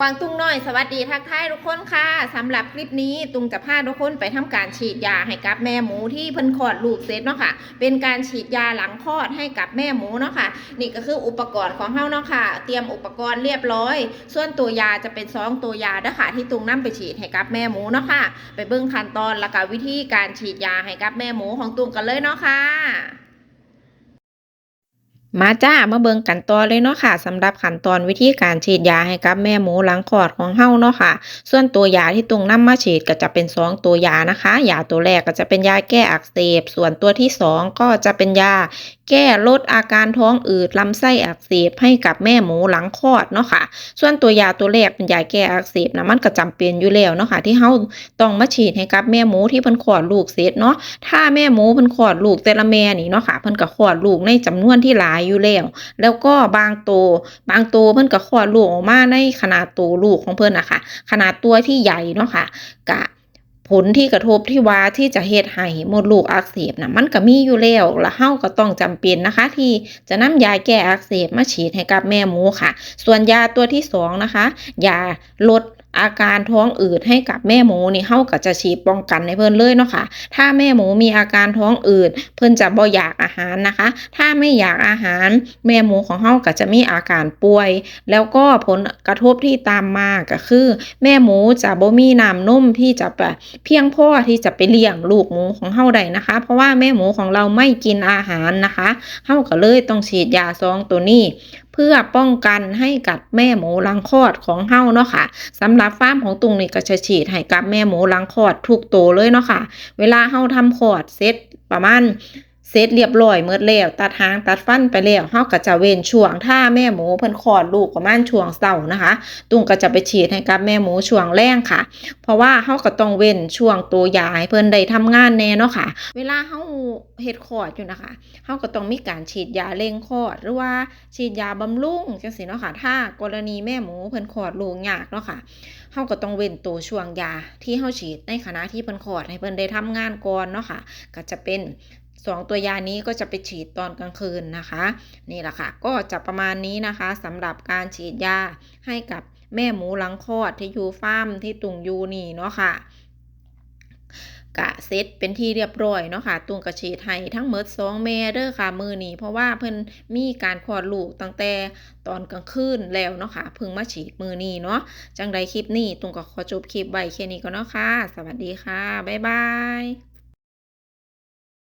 กวางตุ้งน้อยสวัสดีทักทายทุกคนค่ะสำหรับคลิปนี้ตุงจะพาทุกคนไปทำการฉีดยาให้กับแม่หมูที่เพิ่นคลอดลูกเสร็จเนาะค่ะ เป็นการฉีดยาหลังคลอดให้กับแม่หมูเนาะค่ะ นี่ก็คืออุปกรณ์ของเฮาเนาะค่ะ เตรียมอุปกรณ์เรียบร้อย ส่วนตัวยาจะเป็นซองตัวยาเด้อค่ะที่ตุงนํไปฉีดให้กับแม่หมูเนาะค่ะ ไปเบิ่งขั้นตอนแล้วก็วิธีการฉีดยาให้กับแม่หมูของตุงกันเลยเนาะค่ะ มาจ้ามาเบิ่งกันต่อเลยเนาะค่ะสำหรับขั้นตอนวิธีการฉีดยาให้กับแม่หมูหลังคลอดของเฮาเนาะค่ะ ส่วนตัวยาที่ตรงนำมาฉีดก็จะเป็นสองตัวยานะคะยาตัวแรกก็จะเป็นยาแก้อักเสบ ส่วนตัวที่สองก็จะเป็นยาแก้ลดอาการท้องอืดลำไส้อักเสบให้กับแม่หมูหลังคลอดเนาะค่ะ ส่วนตัวยาตัวแรกเป็นยาแก้อักเสบนะมันก็จำเป็นอยู่แล้วเนาะค่ะ ที่เฮาต้องมาฉีดให้กับแม่หมูที่เพิ่นคลอดลูกเสร็จเนาะถ้าแม่หมูเพิ่นคลอดลูกแต่ละแม่นี่เนาะค่ะเพิ่นก็คลอดลูกในจำนวนที่หลายอยู่แล้ว แล้วก็บางโตวบางโตวเพิ่นก็คลอดลูกออกมาในขนาดตัวลูกของเพิ่นนะคะขนาดตัวที่ใหญ่เนาะค่ะกะผลที่กระทบที่ว่าที่จะเฮ็ดให้มดลูกอักเสบน่ะมันก็มีอยู่แล้วแล้วเฮาก็ต้องจำเป็นนะคะ ที่จะนำยาแก้อักเสบมาฉีดให้กับแม่หมูค่ะ ส่วนยาตัวที่สองนะคะยาลดอาการท้องอืดให้กับแม่หมูนี่เฮาก็จะฉีดป้องกันให้เพิ่นเลยเนาะค่ะ ถ้าแม่หมูมีอาการท้องอืดเพิ่นจะบ่อยากอาหารนะคะ ถ้าไม่อยากอาหาร แม่หมูของเฮาก็จะมีอาการป่วย แล้วก็ผลกระทบที่ตามมาก็คือ แม่หมูจะบ่มีน้ำนมที่จะเพียงพอที่จะไปเลี้ยงลูกหมูของเฮาได้นะคะ เพราะว่าแม่หมูของเราไม่กินอาหารนะคะเฮาก็เลยต้องฉีดยาซองตัวนี้ พื่อป้องกันให้กับแม่หมูลังคลอดของเฮาเนาะค่ะสำหรับฟาร์มของตุงนี่ก็จะฉีดให้กับแม่หมูลังคลอดทุกตัวเลยเนาะค่ะ เวลาเฮาทำคลอดเสร็จประมาณ เสร็จเรียบร้อยเมื่อแล้ว ตัดหางตัดฟันไปแล้วเฮาก็จะเว้นช่วงถ้าแม่หมูเพิ่นคลอดลูกประมาณช่วงเช้านะคะ ตุงก็จะไปฉีดให้กับแม่หมูช่วงแรงค่ะ เพราะว่าเฮาก็ต้องเว้นช่วงตัวยาให้เพิ่นได้ทำงานแน่เนาะค่ะ เวลาเฮาเฮ็ดคลอดอยู่นะคะเฮาก็ต้องมีการฉีดยาเร่งคลอดหรือว่าฉีดยาบำรุงจังซี่เนาะค่ะ ถ้ากรณีแม่หมูเพิ่นคลอดลูกยากเนาะค่ะเฮาก็ต้องเว้นตัวช่วงยาที่เฮาฉีดในขณะที่เพิ่นคลอดให้เพิ่นได้ทำงานก่อนเนาะค่ะ ก็จะเป็น สองตัวยานี้ก็จะไปฉีดตอนกลางคืนนะคะ นี่แหละค่ะ ก็จะประมาณนี้นะคะสำหรับการฉีดยาให้กับแม่หมูหลังคลอดที่อยู่ฟาร์มที่ตุงยูนี่เนาะค่ะกะเซตเป็นที่เรียบร้อยเนาะค่ะตุงกระฉีดให้ทั้งหมดสองแม่เด้อค่ะมือนี้เพราะว่าเพิ่นมีการคลอดลูกตั้งแต่ตอนกลางคืนแล้วเนาะค่ะเพิ่งมาฉีดมือนี้เนาะจังใดคลิปนี้ตุงก็ขอจบคลิปไว้แค่นี้ก็เนาะค่ะ สวัสดีค่ะ บ๊ายบาย